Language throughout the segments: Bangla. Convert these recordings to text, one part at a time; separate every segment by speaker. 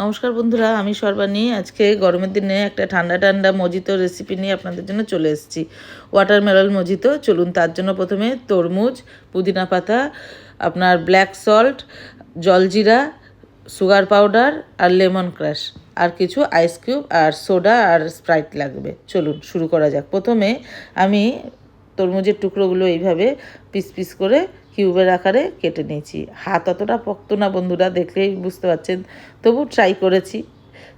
Speaker 1: নমস্কার বন্ধুরা, আমি সর্বাণী। আজকে গরমের দিনে একটা ঠান্ডা ঠান্ডা মজিতো রেসিপি নিয়ে আপনাদের জন্য চলে এসেছি। Watermelon mojito. চলুন, তার জন্য প্রথমে তরমুজ, পুদিনা পাতা, আপনার ব্ল্যাক সল্ট জলজিরা সুগার পাউডার আর লেমন ক্রাশ আর কিছু আইস কিউব আর সোডা আর স্প্রাইট লাগবে। চলুন, শুরু করা যাক। প্রথমে আমি তরমুজের টুকরোগুলো এইভাবে পিস পিস করে কিউবের আকারে কেটে নিয়েছি। হাত অতটা পক্ত না বন্ধুরা, দেখলেই বুঝতে পারছেন। তবু ট্রাই করেছি।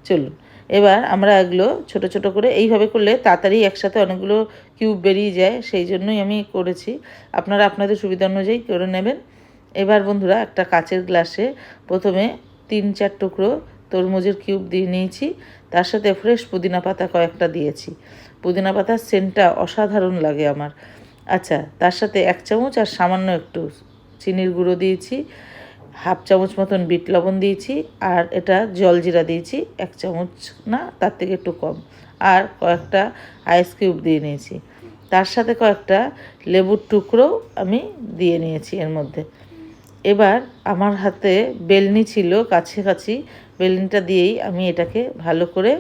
Speaker 1: চলুন, এবার আমরা এগুলো ছোট ছোট করে এইভাবে করলে তাড়াতাড়ি একসাথে অনেকগুলো কিউব বেরিয়ে যায়, সেই জন্যই আমি করেছি। আপনারা আপনাদের সুবিধা অনুযায়ী করে নেবেন। এবার বন্ধুরা একটা কাচের গ্লাসে প্রথমে তিন চার টুকরো তরমুজের কিউব দিয়ে নিয়েছি। তার সাথে ফ্রেশ পুদিনা পাতা কয়েকটা দিয়েছি। পুদিনা পাতার সেন্টটা অসাধারণ লাগে আমার। আচ্ছা তার সাথে এক চামচ আর সামান্য একটু চিনির গুঁড়ো দিয়েছি। হাফ চামচ মতন বিট লবণ দিয়েছি আর এটা জলজিরা দিয়েছি। এক চামচ না, তার থেকে একটু কম। আর কয়েকটা আইস কিউব দিয়ে নিয়েছি। তার সাথে কয়েকটা লেবুর টুকরো আমি দিয়ে নিয়েছি এর মধ্যে। এবার আমার হাতে বেলনি ছিল কাছাকাছি বেলনিটা দিয়েই আমি এটাকে ভালো করে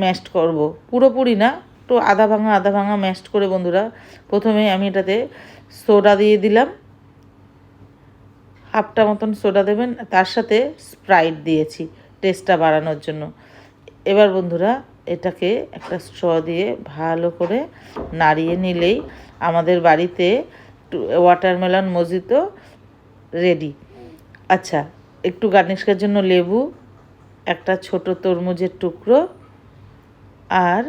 Speaker 1: ম্যাশড করব। পুরোপুরি না, একটু আধা ভাঙা আধা ভাঙা ম্যাশড করে বন্ধুরা, প্রথমে আমি এটাতে সোডা দিয়ে দিলাম। হাফটা মতন সোডা দেবেন, তার সাথে স্প্রাইট দিয়েছি টেস্টটা বাড়ানোর জন্য। এবার বন্ধুরা, এটাকে একটা স্ট্র দিয়ে ভালো করে নাড়িয়ে নিলেই আমাদের বাড়িতে ওয়াটারমেলন মজিতো রেডি আচ্ছা একটু গার্নিশের জন্য লেবু, একটা ছোট তরমুজের টুকরো আর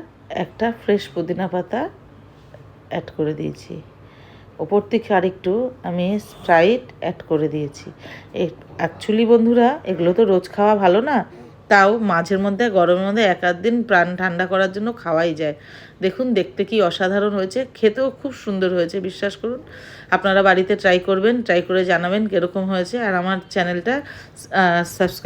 Speaker 1: একটা ফ্রেশ পুদিনা পাতা অ্যাড করে দিয়েছি। ওপর থেকে আরেকটু আমি স্প্রাইট অ্যাড করে দিয়েছি। অ্যাকচুয়ালি বন্ধুরা, এগুলো তো রোজ খাওয়া ভালো না? তাও মাঝের মধ্যে, গরমের মধ্যে এক আধ দিন প্রাণ ঠান্ডা করার জন্য খাওয়াই যায়। দেখুন, দেখতে কি অসাধারণ হয়েছে। খেতেও খুব সুন্দর হয়েছে, বিশ্বাস করুন। আপনারা বাড়িতে ট্রাই করবেন ট্রাই করে জানাবেন কীরকম হয়েছে। আর আমার চ্যানেলটা সাবস্ক্রাইব